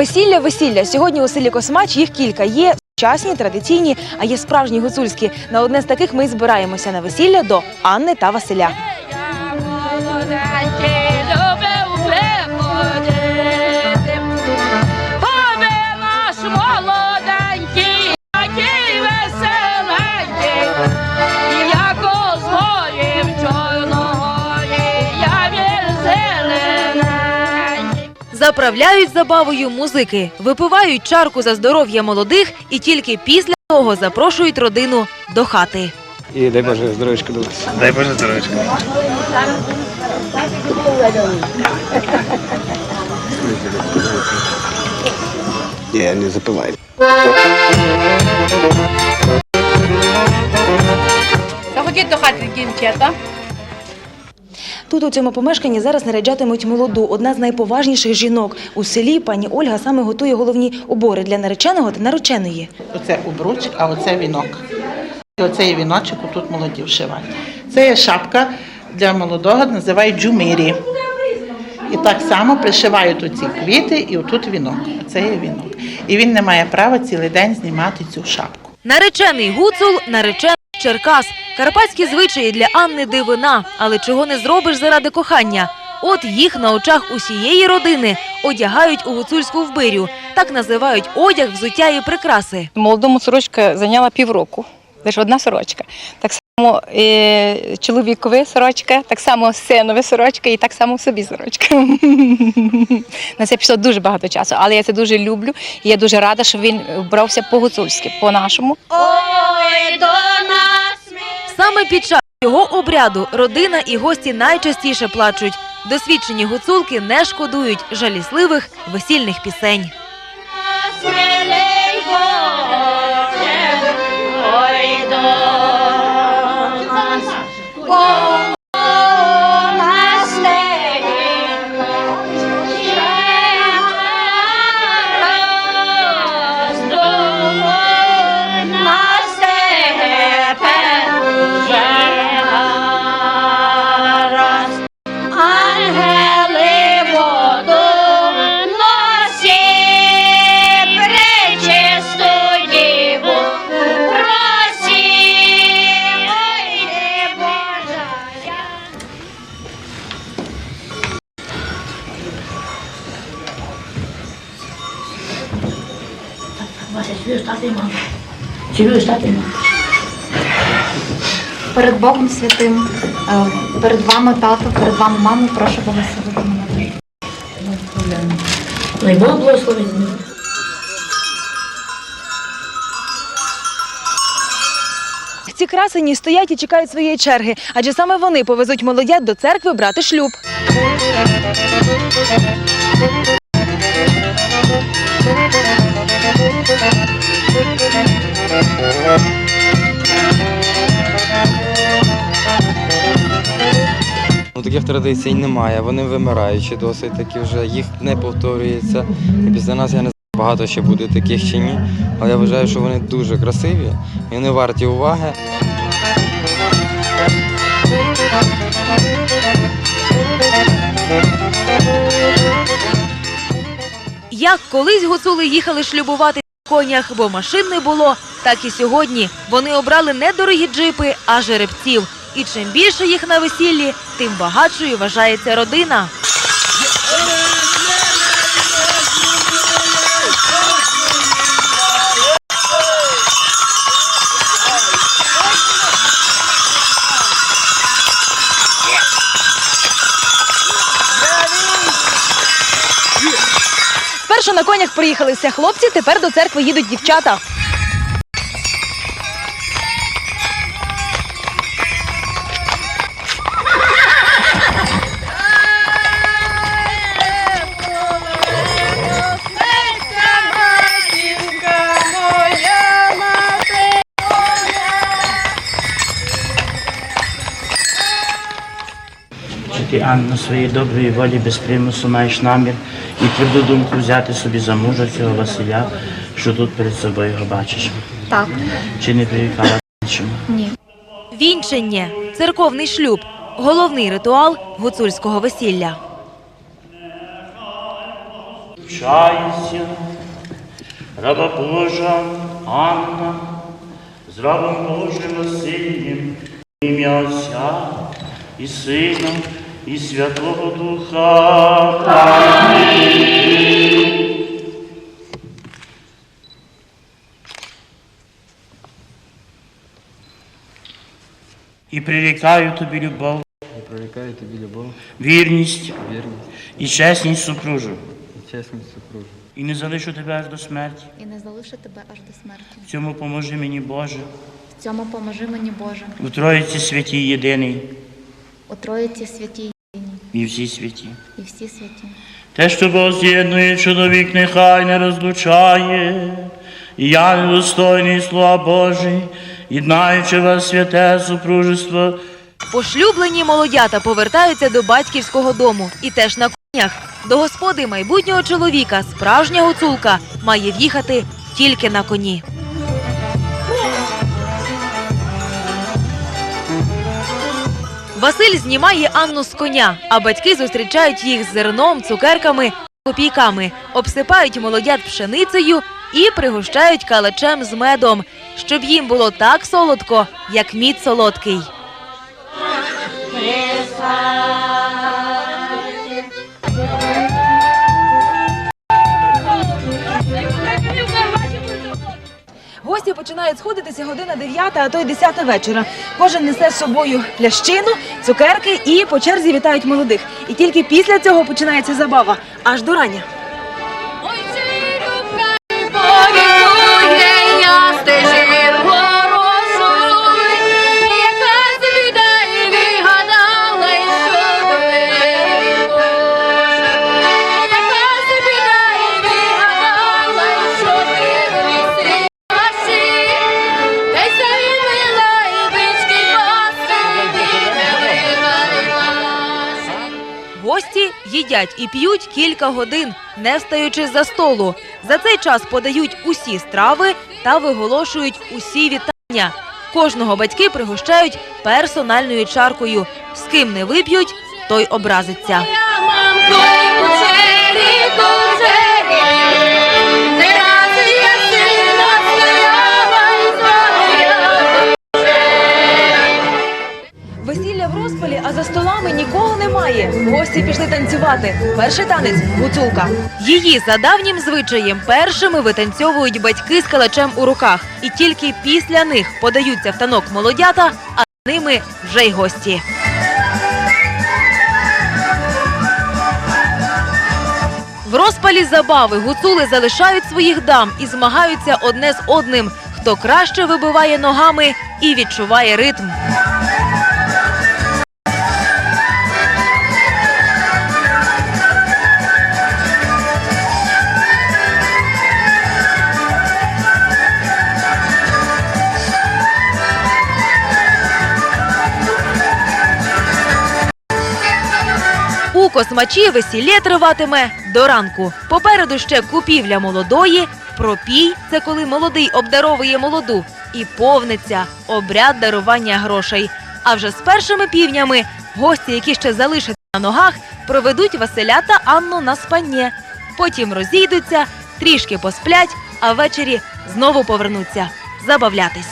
Весілля, весілля. Сьогодні у селі Космач їх кілька. Є сучасні, традиційні, а є справжні гуцульські. На одне з таких ми збираємося на весілля до Анни та Василя. Заправляють забавою музики, випивають чарку за здоров'я молодих і тільки після того запрошують родину до хати. І дай Боже здоров'ячка до вас. Дай Боже здоров'ячка. Ні, не запивай. Заходіть до хати, дівчата. Тут у цьому помешканні зараз наряджатимуть молоду, одна з найповажніших жінок у селі. Пані Ольга саме готує головні убори для нареченого та нареченої. Оце обруч, а оце вінок. І оцей віночок тут молоді вшивають. Це є шапка для молодого, називають джумирі. І так само пришивають оці квіти і отут вінок. Це є вінок. І він не має права цілий день знімати цю шапку. Наречений гуцул, наречений Черкас. Карпатські звичаї для Анни дивина, але чого не зробиш заради кохання. От їх на очах усієї родини одягають у гуцульську вбирю. Так називають одяг, взуття і прикраси. Молодому сорочка зайняла півроку. Лише одна сорочка. Так само е, чоловікові сорочка, так само синові сорочка і так само собі сорочка. На це пішло дуже багато часу, але я це дуже люблю. І я дуже рада, що він брався по-гуцульськи, по-нашому. Ой, до нас Саме під час цього обряду родина і гості найчастіше плачуть. Досвідчені гуцулки не шкодують жалісливих весільних пісень. Перед Богом святим, е, перед вами тато, перед вами мамо, прошу благословити мене. Дай Бог благословить. Ці красені стоять і чекають своєї черги, адже саме вони повезуть молодят до церкви брати шлюб. Традицій немає, вони вимираючі досить такі вже, їх не повторюється. І після нас я не знаю, багато ще буде таких чи ні. Але я вважаю, що вони дуже красиві і вони варті уваги. Як колись гуцули їхали шлюбувати на конях, бо машин не було, так і сьогодні вони обрали не дорогі джипи, а жеребців. І чим більше їх на весіллі, тим багатшою вважається родина. Спершу на конях приїхалися хлопці, тепер до церкви їдуть дівчата. Чи ти, Анна, своєї доброї волі без примусу маєш намір і тверду думку взяти собі за мужа цього Василя, що тут перед собою його бачиш? Так, Чи не прирікала іншому? ні. Вінчання, церковний шлюб, головний ритуал гуцульського весілля. Чайся, раба Божа Анна, з рабом Божим Василієм, ім'я Отця і Сина, і Святого Духа. І прирікаю тобі любов, Я прорікаю тобі любов, вірність вірність і чесність супружу, і чесність супружу. і не залишу тебе аж до смерті. І не залишу тебе аж до смерті. В цьому поможи мені, Боже, В цьому поможи мені, Боже, у Троїці святій єдиний у Троїці святій і всі святі. і всі святі. Те, що Бог з'єднує, чоловік нехай не розлучає. І я недостойний слова Божий, єднаючи вас святе супружество, Пошлюблені молодята повертаються до батьківського дому і теж на конях. До господи майбутнього чоловіка справжня гуцулка має в'їхати тільки на коні. Василь знімає Анну з коня, а батьки зустрічають їх з зерном, цукерками, копійками, обсипають молодят пшеницею і пригощають калачем з медом, щоб їм було так солодко, як мід солодкий. Гості починають сходитися година 9, а то й 10 вечора. Кожен несе з собою плящину, цукерки і по черзі вітають молодих. І тільки після цього починається забава аж до рання. Гості їдять і п'ють кілька годин, не встаючи за столу. За цей час подають усі страви та виголошують усі вітання. Кожного батьки пригощають персональною чаркою. З ким не вип'ють, той образиться. Весілля в розпалі, а за столами нікого немає. Гості пішли танцювати. Перший танець гуцулка. Її за давнім звичаєм першими витанцьовують батьки з калачем у руках, і тільки після них подаються в танок молодята, а ними вже й гості. В розпалі забави гуцули залишають своїх дам і змагаються одне з одним, хто краще вибиває ногами і відчуває ритм. Космачі весілля триватиме до ранку. Попереду ще купівля молодої, пропій це коли молодий обдаровує молоду, і повниця обряд дарування грошей. А вже з першими півнями гості, які ще залишаться на ногах, проведуть Василя та Анну на спання. Потім розійдуться, трішки посплять, а ввечері знову повернуться забавлятись.